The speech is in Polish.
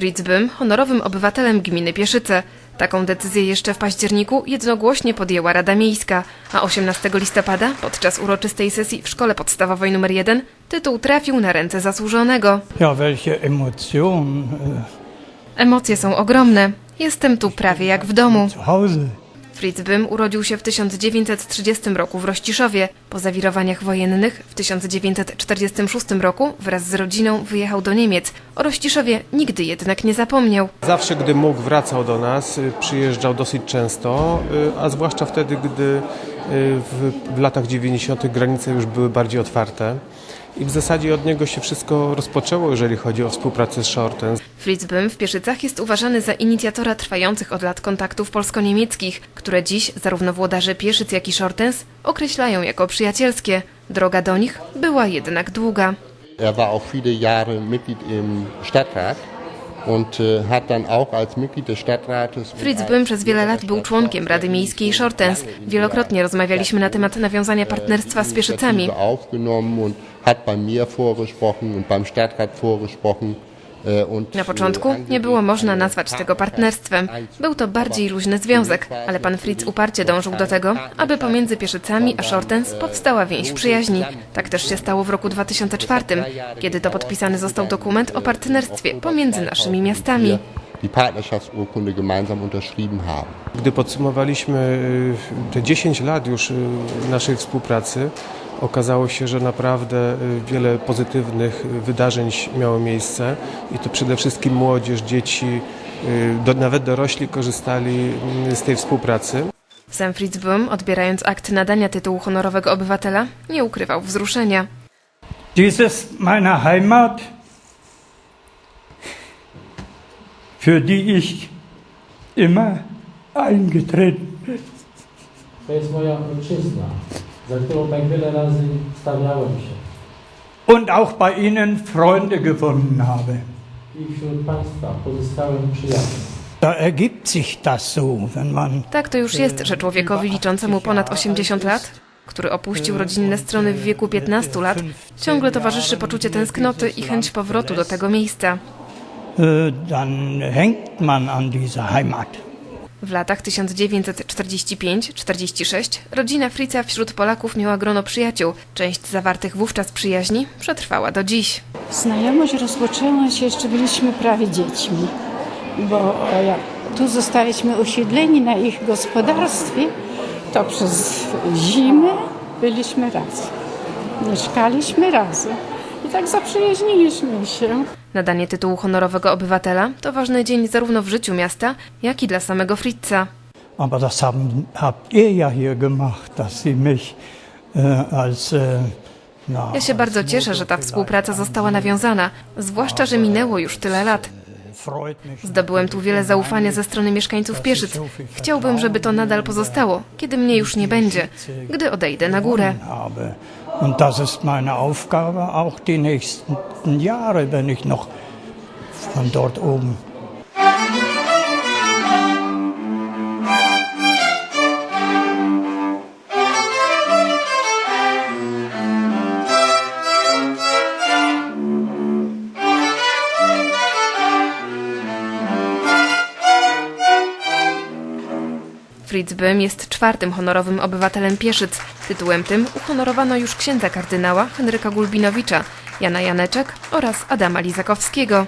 Fritz Bym honorowym obywatelem gminy Pieszyce. Taką decyzję jeszcze w październiku jednogłośnie podjęła Rada Miejska, a 18 listopada podczas uroczystej sesji w szkole podstawowej nr 1 tytuł trafił na ręce zasłużonego. Ja, welche Emotionen äh, Emocje są ogromne. Jestem tu prawie jak w domu. Fritz Bym urodził się w 1930 roku w Rościszowie. Po zawirowaniach wojennych w 1946 roku wraz z rodziną wyjechał do Niemiec. O Rościszowie nigdy jednak nie zapomniał. Zawsze, gdy mógł, wracał do nas, y, przyjeżdżał dosyć często, y, a zwłaszcza wtedy, gdy w, w latach 90. granice już były bardziej otwarte. I w zasadzie od niego się wszystko rozpoczęło, jeżeli chodzi o współpracę z Shorten. Fritz Bym w Pieszycach jest uważany za inicjatora trwających od lat kontaktów polsko-niemieckich, które dziś zarówno włodarze Pieszyc, jak i Shortens określają jako przyjacielskie. Droga do nich była jednak długa. Er war auch viele Jahre Mitglied im Stadtrat äh, Fritz Bym przez wiele lat był członkiem Rady Miejskiej Shortens. Wielokrotnie rozmawialiśmy na temat nawiązania partnerstwa z Pieszycami. Und Na początku nie było można nazwać tego partnerstwem. Był to bardziej luźny związek, ale pan Fritz uparcie dążył do tego, aby pomiędzy Pieszycami a Shortens powstała więź przyjaźni. Tak też się stało w roku 2004, kiedy to podpisany został dokument o partnerstwie pomiędzy naszymi miastami. Die Partnerschaftsurkunde gemeinsam unterschrieben haben. Gdy podsumowaliśmy y, te 10 lat już y, naszej współpracy, okazało się, że naprawdę y, wiele pozytywnych wydarzeń miało miejsce i to przede wszystkim młodzież, dzieci, do, nawet dorośli korzystali z tej współpracy. Sam Fritz Böhm, odbierając akt nadania tytułu honorowego obywatela, nie ukrywał wzruszenia. Dies ist meine Heimat, für die ich immer eingetreten bin. To jest moja ojczyzna, za którą tak wiele razy stawiałem się. Und auch bei Ihnen Freunde gewonnen habe. I wśród Państwa pozyskałem przyjaciół. Da ergibt sich das so, wenn man Tak to już jest, że człowiekowi liczącemu ponad 80 lat, który opuścił rodzinne strony w wieku 15 lat, ciągle towarzyszy poczucie tęsknoty i chęć powrotu do tego miejsca. Dann hängt man an dieser Heimat. W latach 1945-46 rodzina Fritza wśród Polaków miała grono przyjaciół. Część zawartych wówczas przyjaźni przetrwała do dziś. Znajomość rozpoczęła się jeszcze byliśmy prawie dziećmi, bo jak tu zostaliśmy osiedleni na ich gospodarstwie, to przez zimę byliśmy razem. Mieszkaliśmy razem i tak zaprzyjaźniliśmy się. Nadanie tytułu honorowego obywatela to ważny dzień zarówno w życiu miasta, jak i dla samego Fritza. Aber das haben, habt ihr ja hier gemacht, dass Sie mich äh, als äh, Ja się bardzo cieszę, że ta współpraca została nawiązana, zwłaszcza, że minęło już tyle lat. Zdobyłem tu wiele zaufania ze strony mieszkańców Pieszyc. Chciałbym, żeby to nadal pozostało, kiedy mnie już nie będzie, gdy odejdę na górę. Und das ist meine Aufgabe auch die nächsten Jahre, wenn ich noch von dort oben Fritz Böhm jest czwartym honorowym obywatelem Pieszyc. Tytułem tym uhonorowano już księdza kardynała Henryka Gulbinowicza, Jana Janeczek oraz Adama Lizakowskiego.